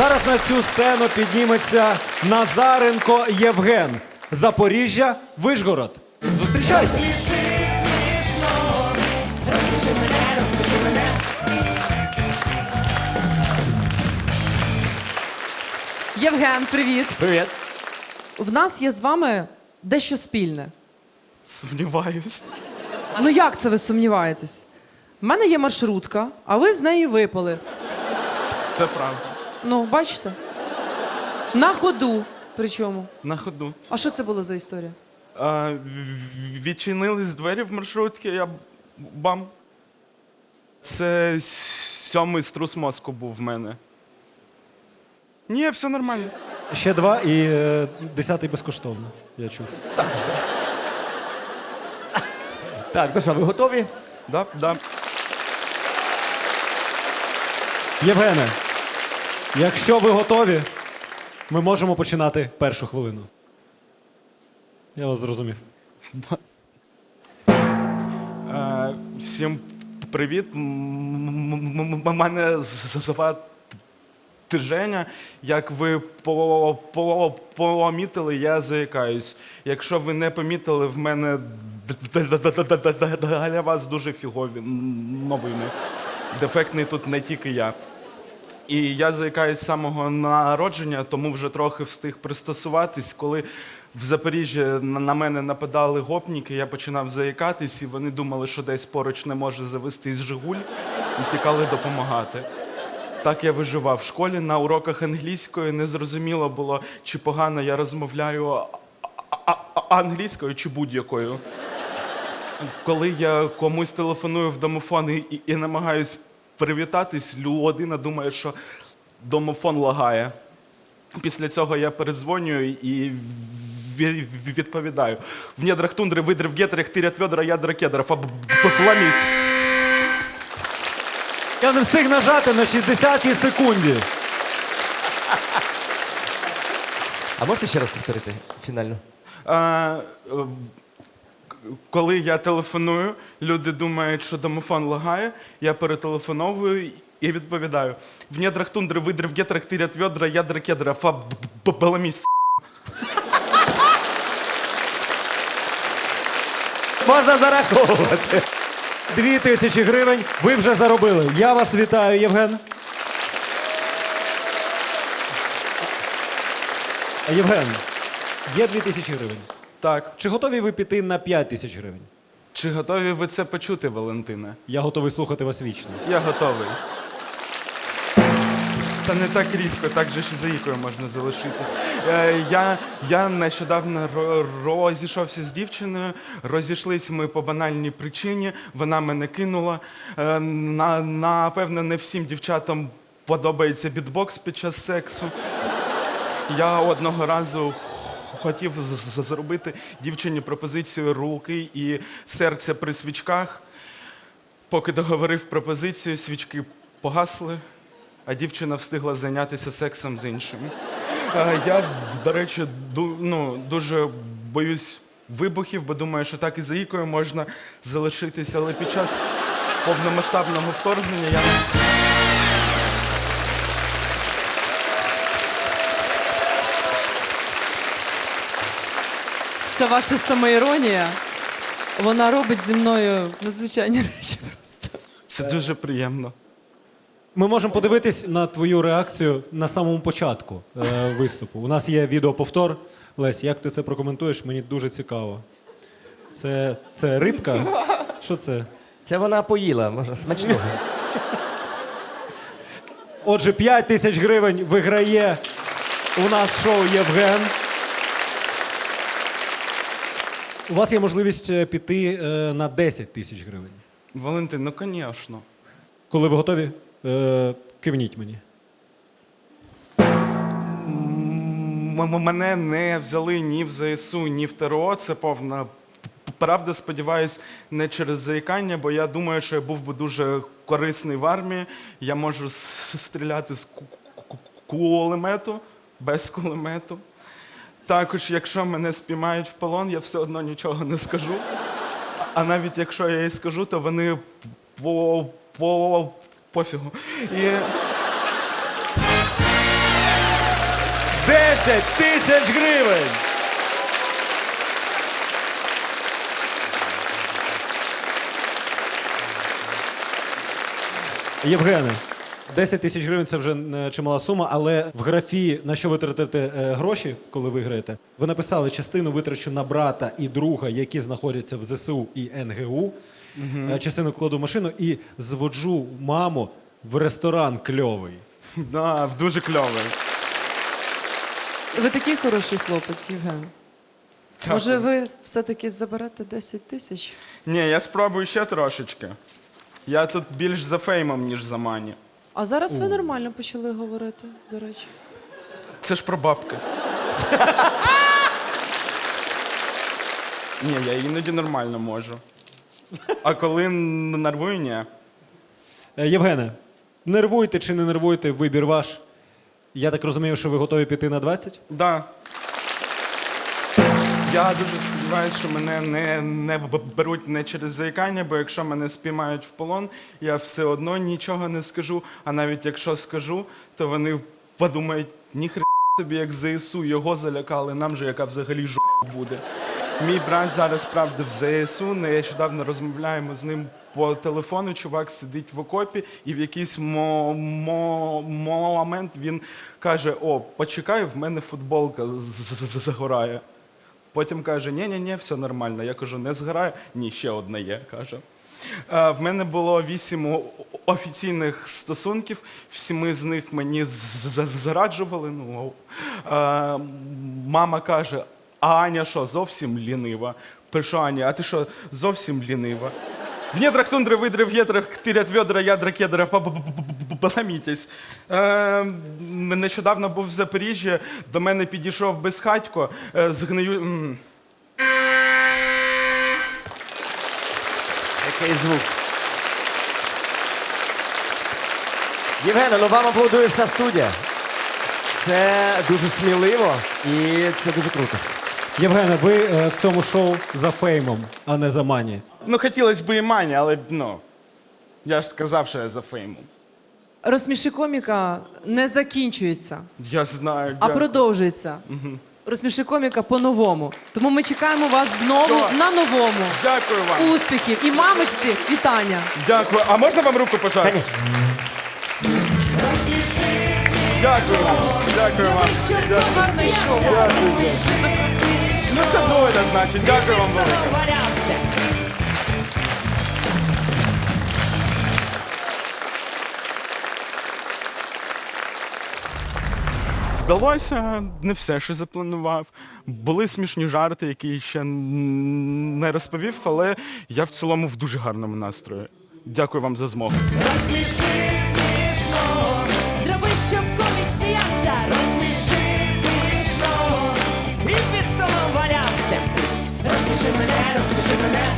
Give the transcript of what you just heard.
зараз на цю сцену підніметься Назаренко Євген. Запоріжжя, Вишгород. Зустрічайте! Євген, привіт. Привіт. В нас є з вами дещо спільне. Сумніваюсь. Ну як це ви сумніваєтесь? У мене є маршрутка, а ви з неї випали. Це правда. Ну, бачите? На ходу. Причому. На ходу. А що це було за історія? А, відчинились двері в маршрутці, я бам. Це сьомий струс мозку був в мене. Ні, все нормально. Ще два і е, десятий безкоштовно. Я чув. Так, все. Так, ну що, ви готові? Да, да. Євгене, якщо ви готові, ми можемо починати першу хвилину. Я вас зрозумів. Е, всім привіт. М- Мене з- звати Женя. Як ви по- по- помітили, я заїкаюсь. Якщо ви не помітили, в мене для вас дуже фігові новини. Дефектний тут не тільки я. І я заїкаюсь самого народження, тому вже трохи встиг пристосуватись. Коли в Запоріжжі на мене нападали гопніки, я починав заїкатись, і вони думали, що десь поруч не може завестись Жигуль, і тікали допомагати. Так я виживав в школі на уроках англійської. Незрозуміло було, чи погано я розмовляю англійською чи будь-якою. Коли я комусь телефоную в домофон і, і намагаюсь привітатись, людина думає, що домофон лагає. Після цього я передзвонюю і відповідаю. В недрах тундри видрив гетрих, тирят ведра, ядра кедров, обламісь. Я не встиг нажати на 60-й секунді. А можете ще раз повторити фінально? А, е, к- коли я телефоную, люди думають, що домофон лагає, я перетелефоновую і відповідаю. В недрах тундри видрив гетрих, тирят ведра, ядра кедра, кедров, обламісь. Можна зараховувати. Дві тисячі гривень ви вже заробили. Я вас вітаю, Євген. Євген, є дві тисячі гривень. Так. Чи готові ви піти на п'ять тисяч гривень? Чи готові ви це почути, Валентина? Я готовий слухати вас вічно. Я готовий. Та не так різко, так же ще заїкою можна залишитись. Е, я, я нещодавно ро- розійшовся з дівчиною. Розійшлись ми по банальній причині. Вона мене кинула. Е, на, напевно, не всім дівчатам подобається бітбокс під час сексу. Я одного разу хотів зробити дівчині пропозицію руки і серця при свічках. Поки договорив пропозицію, свічки погасли, а дівчина встигла зайнятися сексом з іншим. Е, Я, до речі, ну, дуже боюсь вибухів, бо думаю, що так і за ікою можна залишитися, але під час повномасштабного вторгнення я Це ваша самоіронія. Вона робить зі мною надзвичайні речі просто. Це дуже приємно. Ми можемо подивитись на твою реакцію на самому початку е, виступу. У нас є відеоповтор. Лесь, як ти це прокоментуєш? Мені дуже цікаво. Це, це рибка? Що це? Це вона поїла, можна смачного. Отже, 5 тисяч гривень виграє у нас шоу Євген. У вас є можливість е, піти е, на 10 тисяч гривень. Валентин, ну звісно. Коли ви готові, е, кивніть мені. М- Мене не взяли ні в ЗСУ, ні в ТРО. Це повна правда. Сподіваюсь, не через заїкання, бо я думаю, що я був би дуже корисний в армії. Я можу с- стріляти з ку- ку- кулемету, без кулемету. Також, якщо мене спіймають в полон, я все одно нічого не скажу. А навіть якщо я і скажу, то вони по, по, пофігу. І... 10 тисяч гривень! Євгене, 10 тисяч гривень це вже не чимала сума, але в графі на що ви тратите е, гроші, коли виграєте, ви написали частину витрачу на брата і друга, які знаходяться в ЗСУ і НГУ. Е, Частину кладу в машину і зводжу маму в ресторан кльовий. Да, дуже кльовий. Ви такий хороший хлопець, Євген. Дякую. Може, ви все-таки заберете 10 тисяч? Ні, я спробую ще трошечки. Я тут більш за феймом, ніж за мані. А зараз ви нормально почали говорити, до речі. Це ж про бабки. Ні, я іноді нормально можу. А коли н- нервую, ні. Е, Євгене, нервуйте чи не нервуйте, вибір ваш. Я так розумію, що ви готові піти на 20? Да. Я дуже сподіваюся, що мене не, не беруть не через заїкання, бо якщо мене спіймають в полон, я все одно нічого не скажу. А навіть якщо скажу, то вони подумають, ніхрена собі, як ЗСУ, його залякали, нам же яка взагалі ж буде. Мій брат зараз правда в ЗСУ. Нещодавно розмовляємо з ним по телефону. Чувак сидить в окопі, і в якийсь мо- мо- момент він каже: О, почекай, в мене футболка загорає. Потім каже: ні ні ні все нормально. Я кажу, не згорає. Ні, ще одна є. каже. Е, В мене було вісім офіційних стосунків. Всіми з них мені з- з- з- зараджували. Ну, е, мама каже: а Аня що, зовсім лінива? Пишу Аня, а ти що, зовсім лінива? В недрах тундри, видри в ядрах, тирять ведра, ядра кедра, поламітесь. Е, нещодавно був в Запоріжжі, до мене підійшов безхатько, е, згнию. м, Який звук. Євгена, ну вам аплодує вся студія. Це дуже сміливо і це дуже круто. Євгене, ви е, в цьому шоу за феймом, а не за мані. Ну, хотілося б і мані, але ну, я ж сказав, що я за феймом. Розсміши коміка не закінчується, Я знаю. а я- продовжується. Розсміши коміка по-новому. Тому ми чекаємо вас знову Все. на новому. Дякую вам. Успіхів і мамочці вітання. Дякую. А можна вам руку пожати? Дякую вам. Дякую вам. Гарне шоу. Ну це доля, значить. Дякую вам велике. вдалося не все, що запланував. Були смішні жарти, які ще не розповів, але я в цілому в дуже гарному настрої. Дякую вам за змогу. Розсміши щоб комік сміявся. Смішно, він під столом валявся. Розсміши мене, розсміши мене.